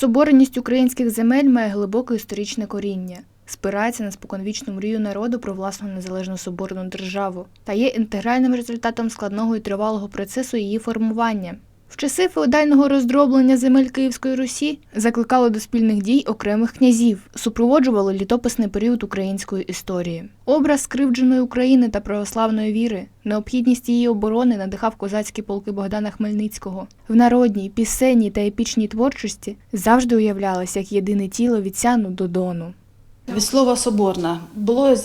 Собореність українських земель має глибоке історичне коріння, спирається на споконвічну мрію народу про власну незалежну соборну державу та є інтегральним результатом складного і тривалого процесу її формування. В часи феодального роздроблення земель Київської Русі закликали до спільних дій окремих князів, супроводжували літописний період української історії. Образ скривдженої України та православної віри, необхідність її оборони надихав козацькі полки Богдана Хмельницького. В народній, пісенній та епічній творчості завжди уявлялось як єдине тіло від Сяну до Дону. Від слова соборна було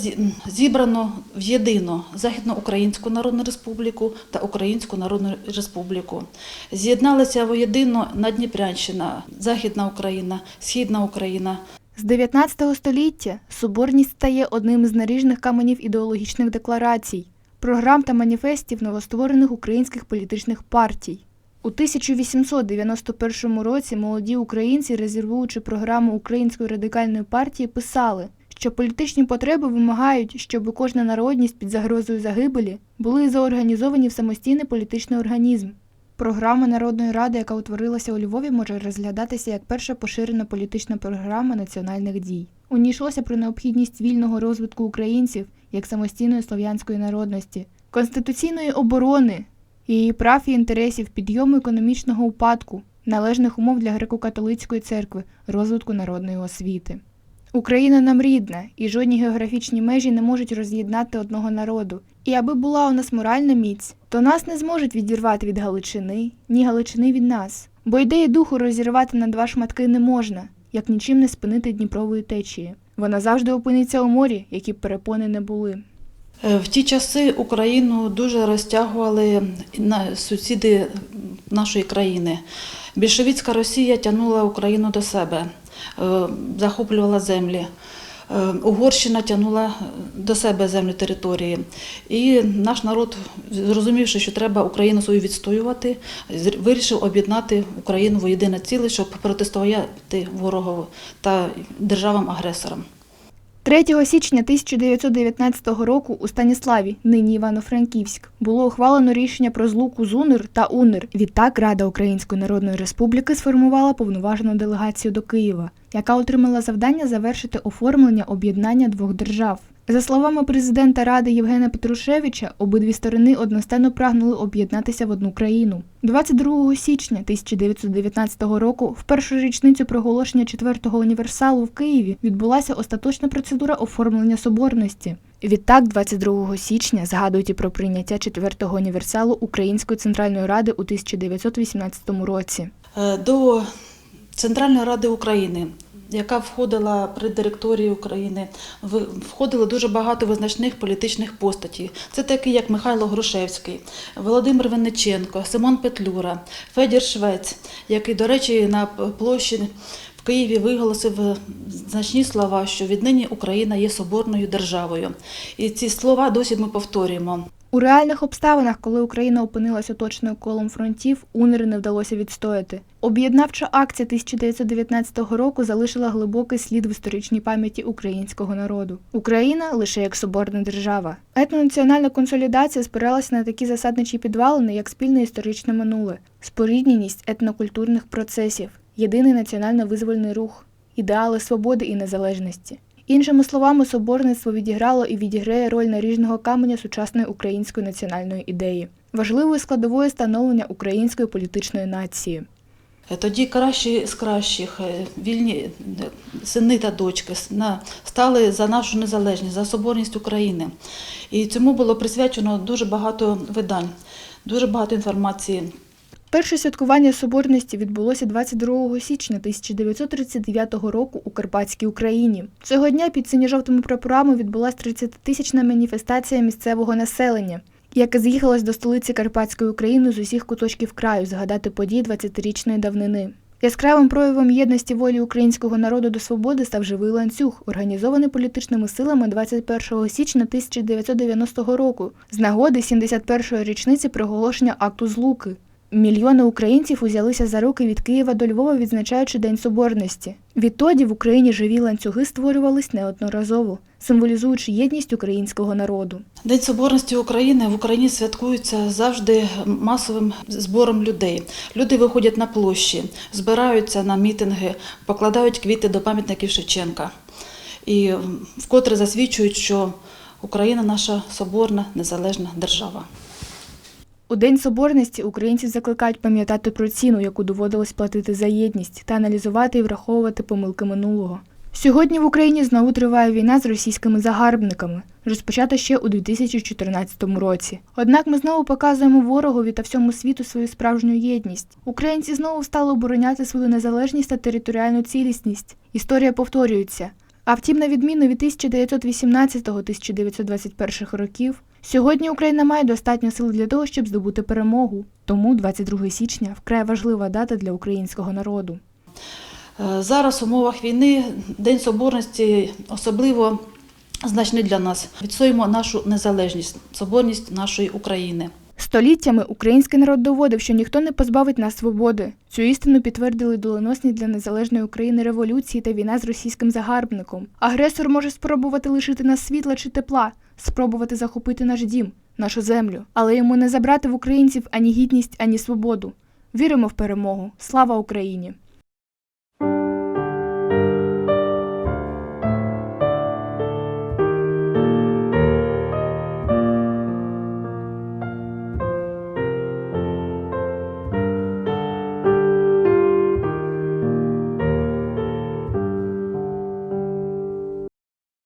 зібрано в єдино Західноукраїнську Народну Республіку та Українську Народну Республіку. З'єдналися воєдино Надніпрянщина, Західна Україна, Східна Україна. З 19 століття соборність стає одним з наріжних каменів ідеологічних декларацій, програм та маніфестів новостворених українських політичних партій. У 1891 році молоді українці, резервуючи програму Української радикальної партії, писали, що політичні потреби вимагають, щоб кожна народність під загрозою загибелі були заорганізовані в самостійний політичний організм. Програма Народної ради, яка утворилася у Львові, може розглядатися як перша поширена політична програма національних дій. У ній йшлося про необхідність вільного розвитку українців як самостійної слов'янської народності, конституційної оборони, її прав і інтересів, підйому економічного упадку, належних умов для греко-католицької церкви, розвитку народної освіти. Україна нам рідна, і жодні географічні межі не можуть роз'єднати одного народу. І аби була у нас моральна міць, то нас не зможуть відірвати від Галичини, ні Галичини від нас. Бо ідеї духу розірвати на два шматки не можна, як нічим не спинити Дніпрової течії. Вона завжди опиниться у морі, які б перепони не були. Е, В ті часи Україну дуже розтягували на сусіди нашої країни. Більшовицька Росія тягнула Україну до себе, е, захоплювала землі. Е, Угорщина тягнула до себе землі території. І наш народ, зрозумівши, що треба Україну свою відстоювати, вирішив об'єднати Україну в єдине ціле, щоб протистояти ворогову та державам-агресорам. 3 січня 1919 року у Станіславі, нині Івано-Франківськ, було ухвалено рішення про злуку ЗУНР та УНР. Відтак Рада Української Народної Республіки сформувала повноважену делегацію до Києва, яка отримала завдання завершити оформлення об'єднання двох держав. За словами президента Ради Євгена Петрушевича, обидві сторони одностайно прагнули об'єднатися в одну країну. 22 січня 1919 року, в першу річницю проголошення четвертого універсалу в Києві, відбулася остаточна процедура оформлення соборності. Відтак, 22 січня згадують і про прийняття четвертого універсалу Української центральної ради у 1918 році. Е, до Центральної Ради України, яка входила при директорії України, входило дуже багато визначних політичних постатей. Це такі, як Михайло Грушевський, Володимир Винниченко, Симон Петлюра, Федір Швець, який, до речі, на площі в Києві виголосив значні слова, що віднині Україна є соборною державою. І ці слова досі ми повторюємо. У реальних обставинах, коли Україна опинилася оточеною колом фронтів, УНР не вдалося відстояти. Об'єднавча акція 1919 року залишила глибокий слід в історичній пам'яті українського народу. Україна лише як соборна держава. Етнонаціональна консолідація спиралася на такі засадничі підвалини, як спільне історичне минуле, спорідненість етнокультурних процесів, єдиний національно-визвольний рух, ідеали свободи і незалежності. Іншими словами, соборництво відіграло і відіграє роль наріжного каменя сучасної української національної ідеї, важливою складовою становлення української політичної нації. Е, Тоді кращі з кращих, е, вільні е, сини та дочки стали за нашу незалежність, за соборність України. І цьому було присвячено дуже багато видань, дуже багато інформації. Перше святкування соборності відбулося 22 січня 1939 року у Карпатській Україні. Цього дня під синьо-жовтими прапорами відбулася 30-тисячна маніфестація місцевого населення, яке з'їхалось до столиці Карпатської України з усіх куточків краю згадати події 20-річної давнини. Яскравим проявом єдності волі українського народу до свободи став живий ланцюг, організований політичними силами 21 січня 1990 року з нагоди 71-ї річниці проголошення акту злуки. Мільйони українців узялися за руки від Києва до Львова, відзначаючи День Соборності. Відтоді в Україні живі ланцюги створювались неодноразово, символізуючи єдність українського народу. День Соборності України в Україні святкується завжди масовим збором людей. Люди виходять на площі, збираються на мітинги, покладають квіти до пам'ятників Шевченка. І вкотре засвідчують, що Україна наша соборна незалежна держава. У День Соборності українців закликають пам'ятати про ціну, яку доводилось платити за єдність, та аналізувати і враховувати помилки минулого. Сьогодні в Україні знову триває війна з російськими загарбниками, розпочата ще у 2014 році. Однак ми знову показуємо ворогові та всьому світу свою справжню єдність. Українці знову стали обороняти свою незалежність та територіальну цілісність. Історія повторюється. А втім, на відміну від 1918-1921 років, сьогодні Україна має достатньо сил для того, щоб здобути перемогу. Тому 22 січня вкрай важлива дата для українського народу. Е, Зараз в умовах війни День Соборності особливо значний для нас. Відстоїмо нашу незалежність, соборність нашої України. Століттями український народ доводив, що ніхто не позбавить нас свободи. Цю істину підтвердили доленосні для незалежної України революції та війна з російським загарбником. Агресор може спробувати лишити нас світла чи тепла, спробувати захопити наш дім, нашу землю, але йому не забрати в українців ані гідність, ані свободу. Віримо в перемогу. Слава Україні!